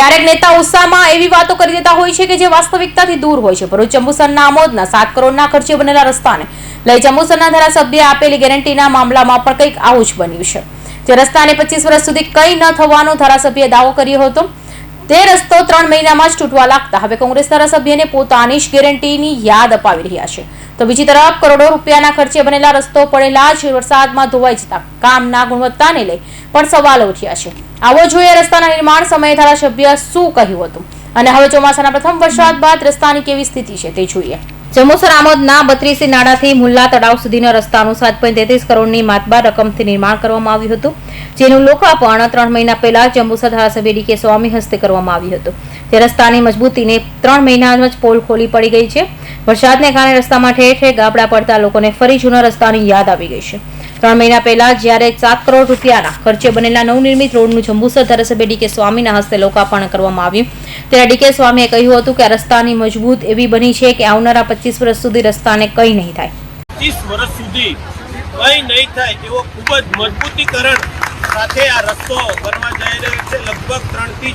ક્યારેક નેતા ઉત્સાહમાં એવી વાતો કરી દેતા હોય છે કે જે વાસ્તવિકતાથી દૂર હોય છે. ભરૂચ જંબુસરના આમોદના સાત કરોડના ખર્ચે બનેલા રસ્તાને લઈ જંબુસરના ધારાસભ્યએ આપેલી ગેરંટીના મામલામાં પણ કંઈક આવું જ બન્યું છે. જે રસ્તાને પચીસ વર્ષ સુધી કંઈ ન થવાનો ધારાસભ્યએ દાવો કર્યો હતો. તે રસ્તો ત્રણ મહિનામાં જ તૂટવા લાગતા હવે કોંગ્રેસ ધારાસભ્યને પોતાની જ ગેરંટીની યાદ અપાવી રહ્યા છે. તો બીજી તરફ કરોડો રૂપિયાના ખર્ચે બનેલા રસ્તો પડેલા જ વરસાદમાં ધોવાઈ જતા કામના ગુણવત્તાને લઈ પણ સવાલો ઉઠ્યા છે. આવો જોઈએ રસ્તાના નિર્માણ સમયે ધારાસભ્ય શું કહ્યું હતું. અને હવે ચોમાસાના પ્રથમ વરસાદ બાદ રસ્તાની કેવી સ્થિતિ છે તે જોઈએ. જંબુસર આમોદના બત્રીસી નાડાથી મુલ્લા તળાવ સુધીના રસ્તાનું સાત પોઈન્ટ તેત્રીસ કરોડની માતબાર રકમથી નિર્માણ કરવામાં આવ્યું હતું. જેનું લોકાર્પણ ત્રણ મહિના પહેલા જંબુસર ધારાસભ્ય ડીકે સ્વામી હસ્તે કરવામાં આવ્યું હતું. તે રસ્તાની મજબૂતીને ત્રણ મહિનામાં જ પોલ ખોલી પડી ગઈ છે. વરસાદને કારણે રસ્તામાં ઠેર ઠેર ગાબડા પડતા લોકોને ફરી જૂના રસ્તાની યાદ આવી ગઈ છે. ત્રણ મહિના પહેલા જ્યારે સાત કરોડ રૂપિયાના ખર્ચે બનેલા નવનિર્મિત રોડનું જંબુસર ધારાસભ્ય ડીકે સ્વામીના હસ્તે લોકાર્પણ કરવામાં આવ્યું ત્યારે ડીકે સ્વામીએ કહ્યું હતું કે રસ્તાની મજબૂત એવી બની છે કે આવનારા પચીસ વર્ષ સુધી રસ્તાને કંઈ નહીં થાય. પચીસ વર્ષ સુધી કંઈ નહીં થાય એવો ખૂબ જ મજબૂતીકરણ સાથે આ રસ્તો બનવા જઈ રહ્યો છે. લગભગ ત્રણથી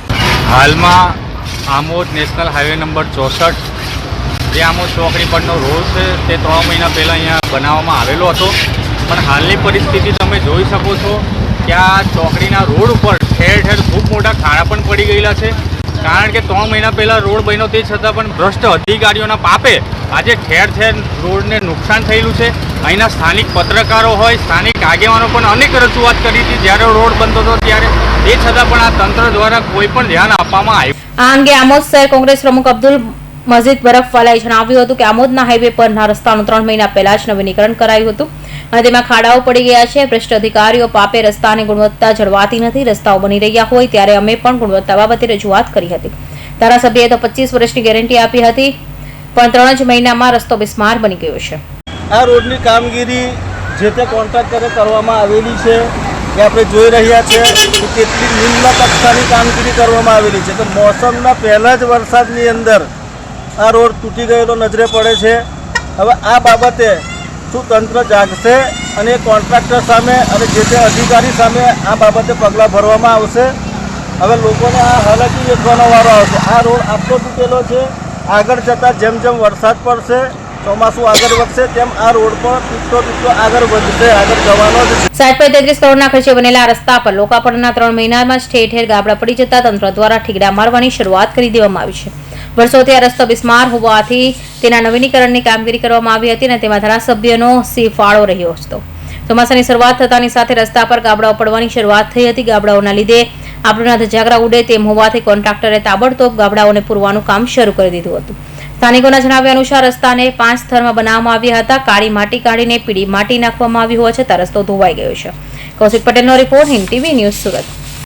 હાલમાં આમોદ નેશનલ હાઈવે નંબર ચોસઠ જે આમોદ ચોકડી પરનો રોડ છે તે ત્રણ મહિના પહેલાં અહીંયા બનાવવામાં આવેલો હતો. પણ હાલની પરિસ્થિતિ તમે જોઈ શકો છો કે આ ચોકડીના રોડ ઉપર ઠેર ઠેર ખૂબ મોટા ખાડા પણ પડી ગયેલા છે. કારણ કે ત્રણ મહિના પહેલાં રોડ બન્યો તે છતાં પણ ભ્રષ્ટ અધિકારીઓના પાપે આજે ઠેર ઠેર રોડને નુકસાન થયેલું છે. અહીંના સ્થાનિક પત્રકારો હોય, સ્થાનિક આગેવાનો પણ અનેક રજૂઆત કરી હતી જ્યારે રોડ બનતો હતો ત્યારે. એ છતાં પણ આ તંત્ર દ્વારા કોઈ પણ ધ્યાન આપવામાં આવ્યું. આ અંગે આમોદ શહેર કોંગ્રેસ પ્રમુખ અબ્દુલ મજીદ બરફવાલાએ જણાવ્યું હતું કે આમોદના હાઈવે પરના રસ્તાનું ત્રણ મહિના પહેલા જ નવીનીકરણ કરાયું હતું. અને તેમાં ખાડાઓ પડી ગયા છે. ભ્રષ્ટ અધિકારીઓ પાપે રસ્તાની ગુણવત્તા જળવાતી નથી. રસ્તાઓ બની રહ્યા હોય ત્યારે અમે પણ ગુણવત્તા બાબતે રજૂઆત કરી હતી. ધારાસભ્યએ તો પચીસ વર્ષની ગેરંટી આપી હતી, પણ ત્રણ જ મહિનામાં રસ્તો બિસ્માર બની ગયો છે. આ રોડની કામગીરી જે તે કોન્ટ્રાક્ટરે કરવામાં આવેલી છે, એ આપણે જોઈ રહ્યા છે કે કેટલી નિમ્ન કક્ષાની કામગીરી કરવામાં આવેલી છે. તો મોસમના પહેલા જ વરસાદની અંદર આ રોડ તૂટી ગયેલો નજરે પડે છે. હવે આ બાબતે શું તંત્ર જાગશે અને કોન્ટ્રાક્ટર સામે અને જે તે અધિકારી સામે આ બાબતે પગલાં ભરવામાં આવશે. હવે લોકોને આ હાલાકી વેઠવાનો વારો આવશે. આ રોડ આટલો તૂટેલો છે, આગળ જતાં જેમ જેમ વરસાદ પડશે, ચોમાસું આગળ વધશે, તેમ આ રોડ પર તૂટતો તૂટતો આગળ વધશે, આગળ જવાનો જ સાત પોઈન્ટ તેત્રીસ કરોડના ખર્ચે બનેલા રસ્તા પર લોકાર્પણના ત્રણ મહિનામાં ઠેર ઠેર ગાબડા પડી જતા તંત્ર દ્વારા ઠીકડા મારવાની શરૂઆત કરી દેવામાં આવી છે. વર્ષોથી આ રસ્તો બિસ્માર હોવાથી તેના નવીનીકરણની કામગીરી કરવામાં આવી હતી અને તેમાં ધારાસભ્યનો સી ફાળો રહ્યો હતો. ચોમાસાની શરૂઆત થતાની સાથે રસ્તા પર ગાબડાઓ પડવાની શરૂઆત થઈ હતી. ગાબડાઓના લીધે આપણના ધજાગરા ઉડે તેમ હોવાથી કોન્ટ્રાક્ટરે તાબડતોબ ગાબડાઓને પૂરવાનું કામ શરૂ કરી દીધું હતું. સ્થાનિકોના જણાવ્યા અનુસાર રસ્તાને પાંચ સ્તરમાં બનાવવામાં આવ્યા હતા. કાળી માટી કાઢીને પીળી માટી નાખવામાં આવી હોવા છતાં રસ્તો ધોવાઈ ગયો છે. કૌશિક પટેલનો report Hind TV news Surat.